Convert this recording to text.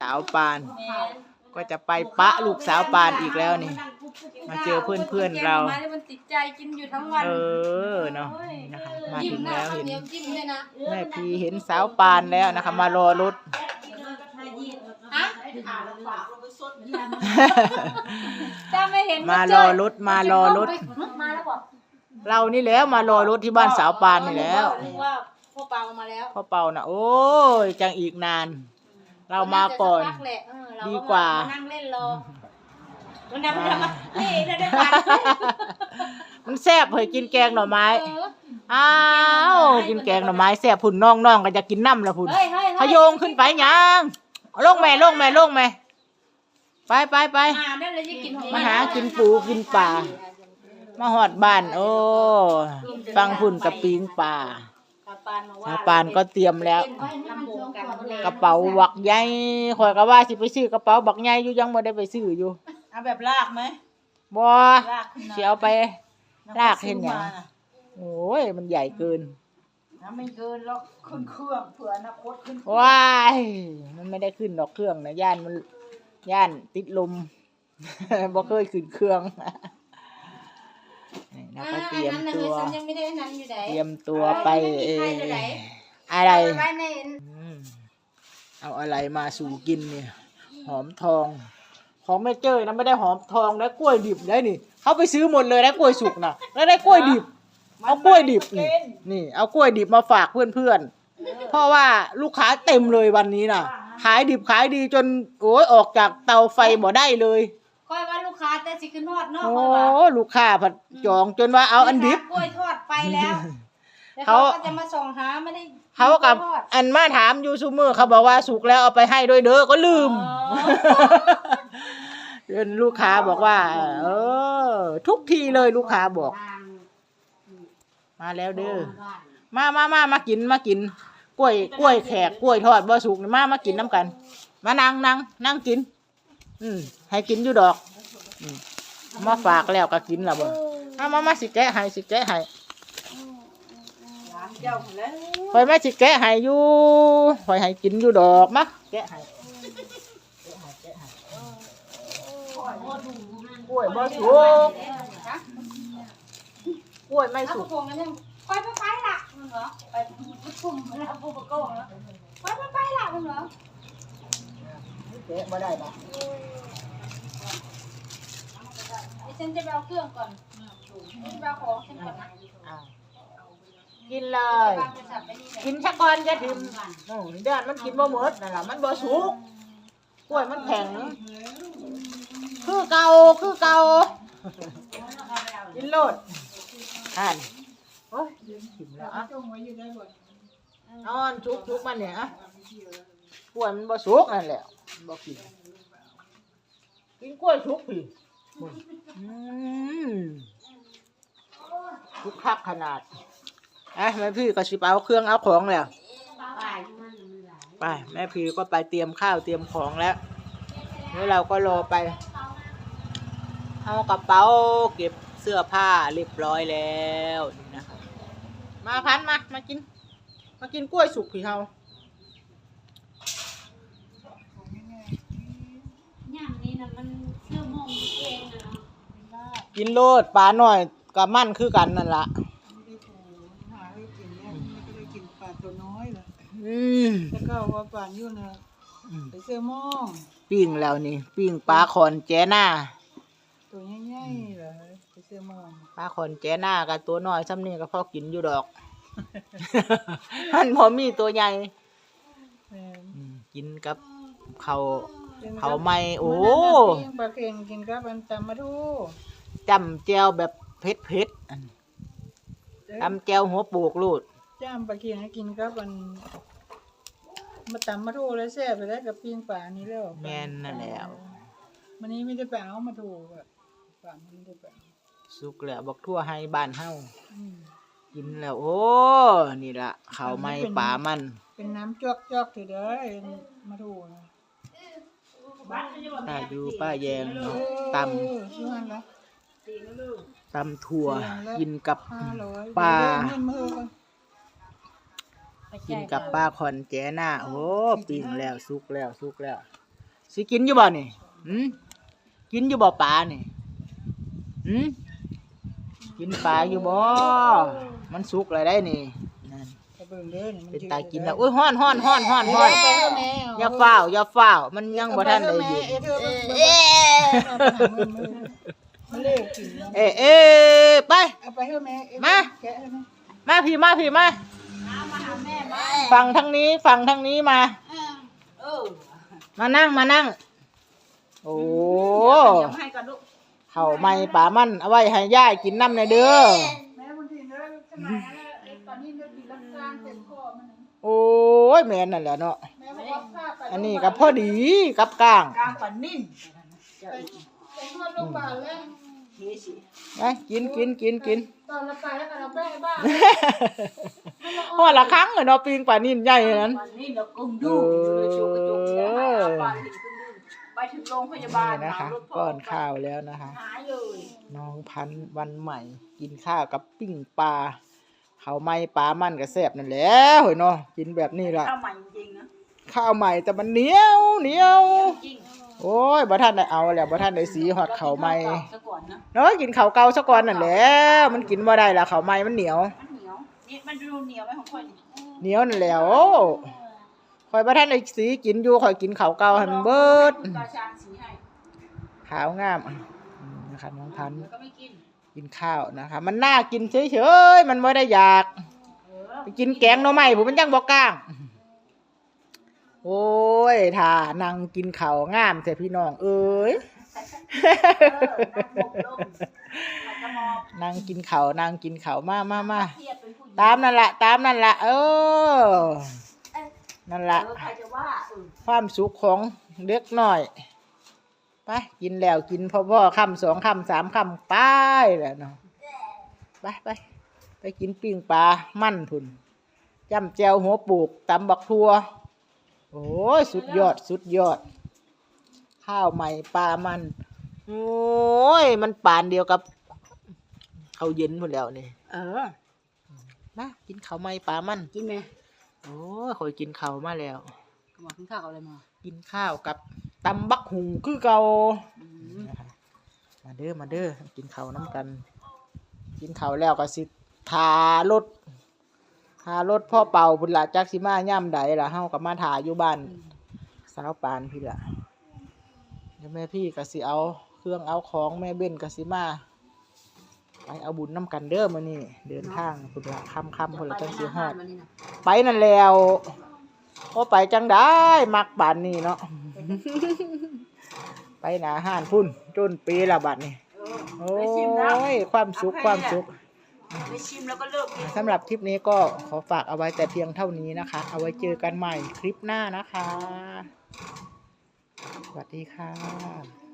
สาวปาน ก็จะไปปะลูกสาวปานอีกแล้วนี่ มาเจอเพื่อนๆเรา มาแล้วมันติดใจกินอยู่ทั้งวัน เออเนาะนี่นะคะมาถึงแล้วข้าวเห็นเหนียวจิ้มด้วยนะแม่พีเห็นสาวปานแล้วนะคะ มารอรถฮะถ้าไม่เห็นมารอรถมารอรถมาแล้วบอกเรานี่แล้วมารอรถที่บ้านสาวปานนี่แล้วนึกว่าพ่อเปามาแล้วพ่อเป่านะโอ้ยจังอีกนาน เรามาก่อน จะสัพัแหละเออเรดีกว่า มนั่งเล่นรอมันทำมันทำมานี่ถ้าได้ปันมันแซ่บเฮ้ยกินแกงหน่อไม้เออ อ้าวกินแกงหน่อไม้แซ่บพุ่นน้องน้องก็จะกินน้ำละพุ่นเฮ้ยเฮ้ยพะโยงขึ้นไปยังเอาลงแม่ลงแม่ลงแม่ไปไปไป มาได้เลยจะกินของมาหากินปูกินปลามาหอดบ้าน โอ้ ฟังพุ่นกับปิงปลาสา ปานมาว่าสาวปานก็เตรียมแล้ว ลำโพงกันหมดเลยกระเป๋าบักใหญ่ข่อยก็ว่าสิไปซื้อกระเป๋าบักใหญ่อยู่ยังไม่ได้ไปซื้ออยู่เอาแบบลากไหมบ่ลากขึ้นมาสิเอาไป ลากเห็นหยังซื้อมาน่ะโอ้ยมันใหญ่เกินน้ำไม่เกินหรอกขึ้นเครื่องเผื่ออนาคตขึ้นว้าย มันไม่ได้ขึ้นดอกเครื่องนะย่านมันย่านติดลม บ่เคยขึ้นเครื่อง นี่แล้วก็เตรียมอันนั้นตัน่ะวฉันยังไม่ได้อันนั้นอยู่ไหนเตรียมตัวไปเอใครอจะไหนอะไรไว้ในอืมเอาอะไรมาสู่กินเนี่ย หอมทอง ของแม่เจ้ยนะไม่ได้หอมทองนะกล้วยดิบได้นี่เขาไปซื้อหมดเลยนะกล้วยสุกนะแล้วได้กล้วยดิบเอากล้วยดิบนี่นี่ เอากล้วยดิบมาฝากเพื่อนๆเพราะว่าลูกค้าเต็มเลยวันนี้น่ะขายดิบขายดีจนโอ้ยออกจากเตาไฟบ่ได้เลย ค่อยว่าลูกค้าแต่สิขึ้นทอดเนาะโอ้ค่อยว่าลูกค้าผัดจองจนว่าเอาอันดิบกล้วยทอดไปแล้วแล้วเขาเขา ก็จะมาส่องหาไม่ได้เขากับทอดอันมาถามอยู่ซูมือเขาบอกว่าสุกแล้วเอาไปให้ด้วยเด้อก็ลืม อ๋อ เดินลูกค้าบอกว่า เออ ทุกทีเลยลูกค้าบอก มาแล้วเด้อมามามามากินมากิน กล้วยกล้วยแขกกล้วยทอดบ่สุกนี่มามากินน้ำกัน มานั่งนั่งนั่งกิน อืมให้กินอยู่ดอกอืมมาฝากแล้วก็กินละบ่มามามาสิแกะให้สิแกะให้ร้านเจ้าแล้วคอยมาสิแกะให้อยู่คอยให้กินอยู่ดอกมะแกะให้แกล้วยบ่สุกกล้วยไม่สุกไปไปไปละมึงเหรอไปชุ่มแล้วปูปะโก้เหรอไปไปไปละมึงเหรอ แกะบ่ได้บ่ไอ้ฉันจะไปเอาเครื่องก่อนฉันจะไปเอาของฉันก่อนนะอ่ากินเลย วางโทรศัพท์ไว้นี่แหละกินชักก่อนจะถึงอืมเดือนมันกินบ่หมดนั่นล่ะมันบ่สุกกล้วยมันแข็ง คือเก่าคือเก่ากินโลดอ่านโอ้ยกินแล้วอะเอาอันชุกชุกมันเนี่ยอะ กล้วยมันบ่สุกนั่นแหละมันบ่กินกินกล้วยสุกพี่อืมสุกคักขนาดอะแม่พี่ก็สิไปเอาเครื่องเอาของแล้วไปแม่พี่ก็ไปเตรียมข้าวเตรียมของแล้วแล้วเราก็รอไปเอากระเป๋าเก็บเสื้อผ้าเรียบร้อยแล้วนี่นะคะมาพันมามากิน มากินกล้วยสุกพี่เฮา ย่าง นี้นะมันเชื่อมองเองนะเนาะกินโลดปลาหน่อยกับมั่นคือกันนั่นละไม่ได้ถูหาให้กินเนี่ยไม่ได้กินปลาตัวน้อยเลยอืมแล้วก็ว่าปลาอยู่นะไปเสื้อหม่องปิ้งแล้วนี่ ปิ้งปลาคอนแจหน้าตัวใหญ่ๆเหรอไปเสื้อหม่องปลาคอนแจหน้ากับตัวน้อยซ้ำนี่ก็พอกินอยู่ดอกมันพอมีตัวใหญ่แม่นอืมกินกับเขาวกินกับ เขาไม่ โอ้มื้นั้นน่ะปิ้งปลาเค็งกินกับอันตำมะทูจำแจวแบบเผ็ดเผ็ดๆอันจำแจวหัวโปกลูดจ้ามปลาเค็งให้กินกับอันมาตำมะทูแล้วแซ่บไปแล้วกับปิ้งปลานี่แล้วแม่นนั่นแหล้ววันนี้ไม่ได้ไปเอามาทูอะปลามันไม่ได้ไปเอาสุกแล้วบอกทั่วให้บ้านเฮาอืมกินแล้ว โอ้ นี่ละข้าวไม่ปลามัน เป็นน้ำจอกจอกๆถือเด้อไอ้มาทูนะ ป้าดูป้าแยงเนาะตเออชื่อมันละำตำถั่วกินกับห้าร้อยปลาเงินมือก่อนกินกับปลาคอนแจหน้า โอ้ปิ้งแล้วสุกแล้วสุกแล้วสิกินอยู่บ่นี่หืมกินอยู่บ่ปลานี่หืมกินปลาอยู่บ่มันสุกเลยได้นี่นั่นไป เบิ่งเด้อนี่มันเป็นตากินแล้วอุ้ยฮ้อนฮ้อนฮ้อนฮ้อนฮ้อนไปเถอะแม่อย่าฝ้าวอย่าฝ้าวมันยังบ่ทันได้เย็เย็นมันเร็วกินเอ๊ะเอ๊ะไป เอาไปเถอะแม่เอ๊ะมาแกะเลยแม่มาพี่มาพี่มาฝั่งทางนี้ฝั่งทางนี้มาเออมานั่งมานั่ง โอ้เดี๋ยวให้ก่อนลูกเข่าไม้ป่ามันเอาไว้ให้ย่ายกินน้ำในอยเด้อ แม่บางทีเด้อสมัย อ้ยแม่นนั่นแหละเนาะแม่บอกว่าข้าไปอันนี้ก็พอดีกับกลางกลางปันนิ่นไปไปนวดโรงพยาบาลแล้วเฮ้ยสิไปกินกินกินกินตอนเราไปแล้วก็เราแม่บ้านพอละครั้งเหรอเนาะปิงป่านินใหญ่นั้นปันนิ่นแล้วกุ้งดูเลยโชว์กระจกเสียหายเอาปันนิ่นกุ้งดูไปถึงโรงพยาบาลนี่นะคะรถพ่ก้อนข้าวแล้วนะคะหายเลยน้องพันธุ์วันใหม่ กินข้าวกับปิ้งปลาเขาวไม้ปลามันก็แซ่บนั่นแหละเฮ้ยเนาะกินแบบนี้ล่ะข้าวใหม่จริงๆนะข้าวใหม่แต่มันเหนียวเหนียว จริงโอ้ยบ่ท่านได้เอาแล้วบ่ท่านได้สีฮอดข้าวใหม่ซะก่อนนะเนาะกินข้าวเก่าซะก่อนนั่นแหละมันกินบ่ได้ละข้าวใหม่มันเหนียว มันเหนียวนี่มันดูเหนียวไหมของค่อยนี่เหนียวนั่นแหล้วข่อยบ่ท่านได้สีกินอยู่ข่อยกินข้าวเก่าให้มันเบิดคุณตาชาญสีให้ขาวงามอืมนะคะน้องพันธุ์แล้ว ก็ไม่กินกินข้าวนะคะ มันน่ากินเฉยๆมันบ่ได้อยากเออไปกินแกงหน่อไม้ผมมันยังบอกกล้างโอ้ยถ้านั่งกินข้าวงามแต่พี่น้อง เอ้ยนั่งกินข้าวนั่งกินข้าวมามามาเทียบเป็นผู้หญิงตามนั่นละตามนั่นละเออ นั่นละเออใครจะว่าเออความสุขของเด็กน้อย ไปกินแล้วกินพ่อพ่อคำสองคำสามคำไปแหล้วเนาะไปไปไปกินปิ้งปลามั่นทุนจำแจวหัวปลูกตำบักทัว โอ้ยสุดยอดสุดยอด ข้าวใหม่ปลามัน โอ้ย มันปานเดียวกับข้าวเย็นหมดแล้วนี่เออมากินข้าวใหม่ปลามันกินไหมโอ้ยคอยกินข้าวมาแล้วหมอกินข้าวกับอะไรมา กินข้าวกับ ตำบักหุงคือเก่าอืมนะคะมาเด้อมาเด้อกินข้าวน้ำกัน กินข้าวแล้วก็สิทารถทารถพ่อเป่าบุญละจักสิมาย่ำใดล่ะเฮากับมาถ่ายอยู่บ้านสาวปานพี่ละเดี๋ยวแม่พี่ก็สิเอาเครื่องเอาของแม่เบ้นก็สิมาไปเอาบุญน้ำกันเด้อมานี่เดินทางพุ่นละค่ำค่ำพุ่นละจังสิฮอดไปหน้าบ้านมานี่นะไปนั่นแล้วพอไปจังได้มักบานนี่เนาะ ไปหนาห้านพุ่นจนปีละบัดนี่เออโอ้ไปชิมแล้วยความสุขความสุขไปชิมแล้วก็เลิกกินสำหรับคลิปนี้ก็ขอฝากเอาไว้แต่เพียงเท่านี้นะคะ เอาไว้เจอกันใหม่คลิปหน้านะคะ สวัสดีค่ะ